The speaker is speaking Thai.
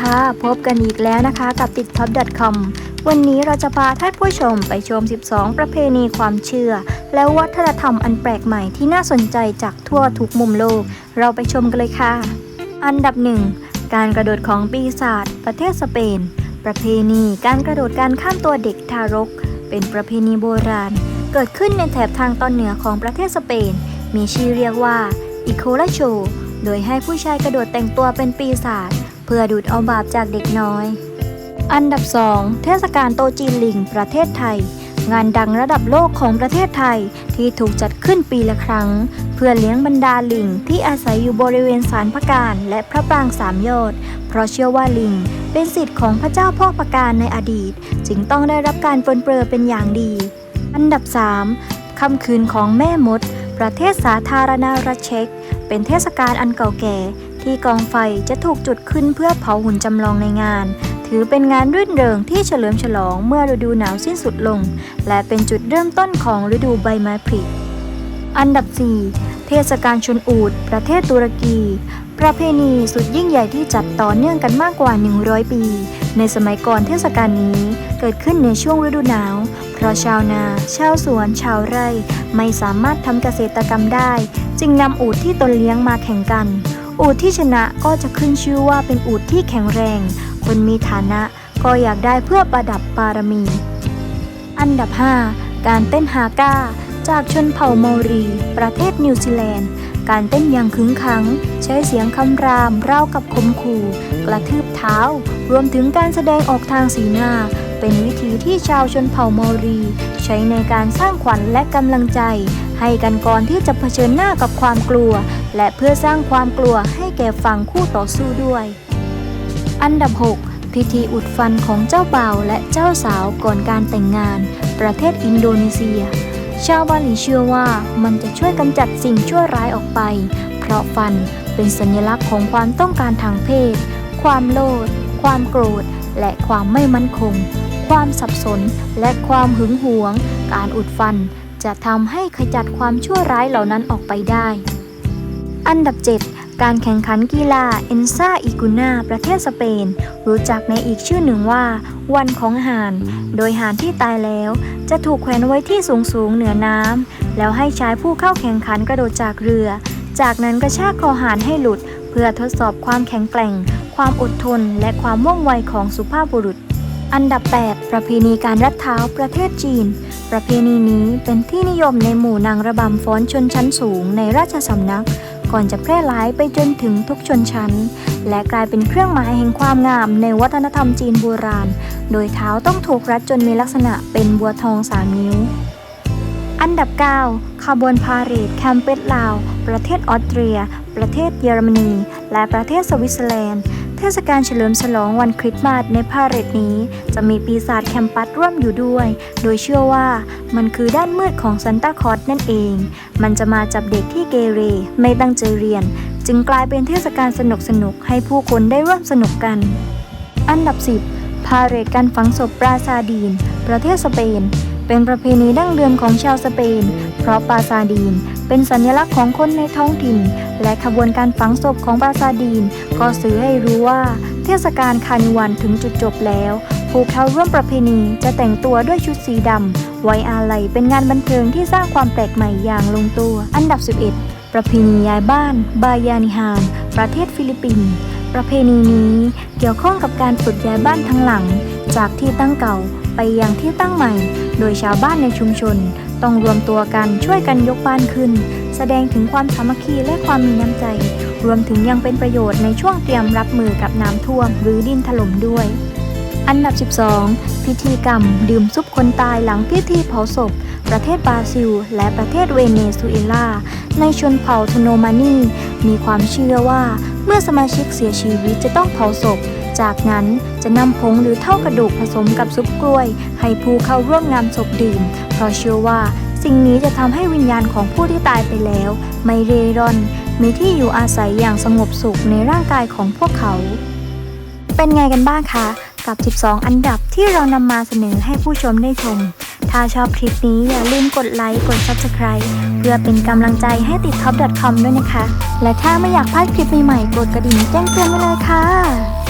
ค่ะ พบกันอีกแล้วนะคะกับติดท็อป .com วันนี้เราจะพาท่านผู้ชมไปชม 12 ประเพณีความเชื่อ และวัฒนธรรมอันแปลกใหม่ที่น่าสนใจจากทั่วทุกมุมโลก เราไปชมกันเลยค่ะ อันดับหนึ่งการกระโดดของปีศาจประเทศสเปน ประเพณีการกระโดดการข้ามตัวเด็กทารก เป็นประเพณีโบราณ เกิดขึ้นในแถบทางตอนเหนือของประเทศสเปน มีชื่อเรียกว่าอิโคลาโช โดยให้ผู้ชายกระโดดแต่งตัวเป็นปีศาจ เพื่อดูดเอาบาปจากเด็กน้อย อันดับ 2 เทศกาลโตจีนลิง ประเทศไทย งานดังระดับโลกของประเทศไทยที่ถูกจัดขึ้นปีละครั้ง เพื่อเลี้ยงบรรดาลิงที่อาศัยอยู่บริเวณศาลพระการและพระปรางสามยอด เพราะเชื่อว่าลิงเป็นสิทธิ์ของพระเจ้าพ่อพระการในอดีต จึงต้องได้รับการปรนเปรอเป็นอย่างดี อันดับ 3 ค่ำคืนของแม่มด ประเทศสาธารณรัฐเช็กเป็นเทศกาลอันเก่าแก่ ที่กองไฟจะถูกจุดขึ้นเพื่อเผาหุ่นจำลองในงาน ถือเป็นงานรื่นเริงที่เฉลิมฉลองเมื่อฤดูหนาวสิ้นสุดลง และเป็นจุดเริ่มต้นของฤดูใบไม้ผลิอันดับ 4 เทศกาลชนอูดประเทศตุรกี ประเพณีสุดยิ่งใหญ่ที่จัดต่อเนื่องกันมากกว่า 100 ปี ในสมัยก่อนเทศกาลนี้เกิดขึ้นในช่วงฤดูหนาว เพราะชาวนา ชาวสวน ชาวไร่ ไม่สามารถทำเกษตรกรรมได้ จึงนำอูฐที่ตนเลี้ยงมาแข่งกัน อูฐที่ชนะก็จะขึ้นชื่อว่าเป็นอูฐที่แข็งแรง คนมีฐานะก็อยากได้เพื่อประดับบารมี อันดับ 5 การเต้นฮาก้า จากชนเผ่าเมารี ประเทศนิวซีแลนด์ การเต้นอย่างขึงขัง ใช้เสียงคำรามรากับคมขู่ กระทืบเท้า รวมถึงการแสดงออกทางสีหน้า เป็นวิธีที่ชาวชนเผ่าเมารี ใช้ในการสร้างขวัญและกำลังใจ ให้กันก่อนที่จะเผชิญหน้ากับความกลัว และเพื่อสร้างความกลัวให้แก่ฝั่งคู่ต่อสู้ด้วย อันดับ 6 พิธีอุดฟันของเจ้าบ่าวและเจ้าสาวก่อนการแต่งงาน ประเทศอินโดนีเซีย ชาวบาหลีเชื่อว่ามันจะช่วยกำจัดสิ่งชั่วร้ายออกไป เพราะฟันเป็นสัญลักษณ์ของความต้องการทางเพศ ความโลภความโกรธ และความไม่มั่นคง ความสับสน และความหึงหวง การอุดฟัน จะทำให้ขจัดความชั่วร้ายเหล่านั้นออกไปได้ อันดับ 7 การแข่งขันกีฬาเอนซาอิกุนาประเทศสเปน รู้จักในอีกชื่อหนึ่งว่า วันของห่าน โดยห่านที่ตายแล้ว จะถูกแขวนไว้ที่สูงสูงๆเหนือน้ำแล้วให้ชายผู้เข้าแข่งขันกระโดดจากเรือ จากนั้นกระชากคอห่านให้หลุด เพื่อทดสอบความแข็งแกร่ง ความอดทน และความว่องไวของสุภาพบุรุษ อันดับ 8 ประเพณีการรัดเท้าประเทศจีน ประเพณีนี้เป็นที่นิยมในหมู่นางระบำฟ้อนชนชั้นสูงในราชสำนัก ก่อนจะแพร่หลายไปจนถึงทุกชนชั้น และกลายเป็นเครื่องหมายแห่งความงามในวัฒนธรรมจีนโบราณ โดยเท้าต้องถูกรัดจนมีลักษณะเป็นบัวทองสามนิ้ว อันดับ 9 ขบวนพาเหรดแคมเปสลาว ประเทศออสเตรีย ประเทศเยอรมนี และประเทศสวิตเซอร์แลนด์ ทศกาลเฉลิมฉลองวันคริสต์มาสในพาเหรดนี้ จะมีปีศาจแคมปัสร่วมอยู่ด้วย โดยเชื่อว่ามันคือด้านมืดของซันตาคอสนั่นเอง มันจะมาจับเด็กที่เกเร ไม่ตั้งใจเรียน จึงกลายเป็นเทศกาลสนุกสนุกให้ผู้คนได้ร่วมสนุกกัน อันดับ 10พาเหรดการฝังศพปราซาดีน ประเทศสเปน เป็นประเพณีดั้งเดิมของชาวสเปน เพราะปราซาดีน เป็นสัญลักษณ์ของคนในท้องถิ่น และขบวนการฝังศพของปราซาดีน ก็สื่อให้รู้ว่า เทศกาลคานิวันถึงจุดจบแล้ว ผู้เข้าร่วมประเพณีจะแต่งตัวด้วยชุดสีดำไว้อาลัยเป็นงานบันเทิงที่สร้างความแปลกใหม่อย่างลงตัว อันดับ 11 ประเพณีย้ายบ้าน บายานิฮาน ประเทศฟิลิปปินส์ประเพณีนี้เกี่ยวข้องกับการฝึกย้ายบ้านทั้งหลัง จากที่ตั้งเก่า ไปยังที่ตั้งใหม่ โดยชาวบ้านในชุมชน ต้องรวมตัวกันช่วยกันยกบ้านขึ้น แสดงถึงความสามัคคีและความมีน้ำใจ รวมถึงยังเป็นประโยชน์ในช่วงเตรียมรับมือกับน้ำท่วม หรือดินถล่มด้วย อันดับ 12 พิธีกรรม ดื่มซุปคนตายหลังพิธีเผาศพ ประเทศบราซิล และประเทศเวเนซุเอลา ในชนเผ่าโทโนมานีมีความเชื่อว่า เมื่อสมาชิกเสียชีวิตจะต้องเผาศพ จากนั้นจะนำผงหรือเท่ากระดูกผสมกับซุปกล้วย ให้ผู้เข้าร่วมงานศพดื่ม เพราะเชื่อว่าสิ่งนี้จะทำให้วิญญาณของผู้ที่ตายไปแล้ว ไม่เร่ร่อน มีที่อยู่อาศัยอย่างสงบสุขในร่างกายของพวกเขา เป็นไงกันบ้างคะ กับ 12 อันดับที่เรานำมาเสนอให้ผู้ชมได้ชม ถ้าชอบคลิปนี้อย่าลืมกดไลค์กด Subscribe เพื่อเป็นกำลังใจให้ติด top.com ด้วยนะคะ และถ้าไม่อยากพลาดคลิปใหม่ๆกดกระดิ่งแจ้งเตือนไว้เลยค่ะ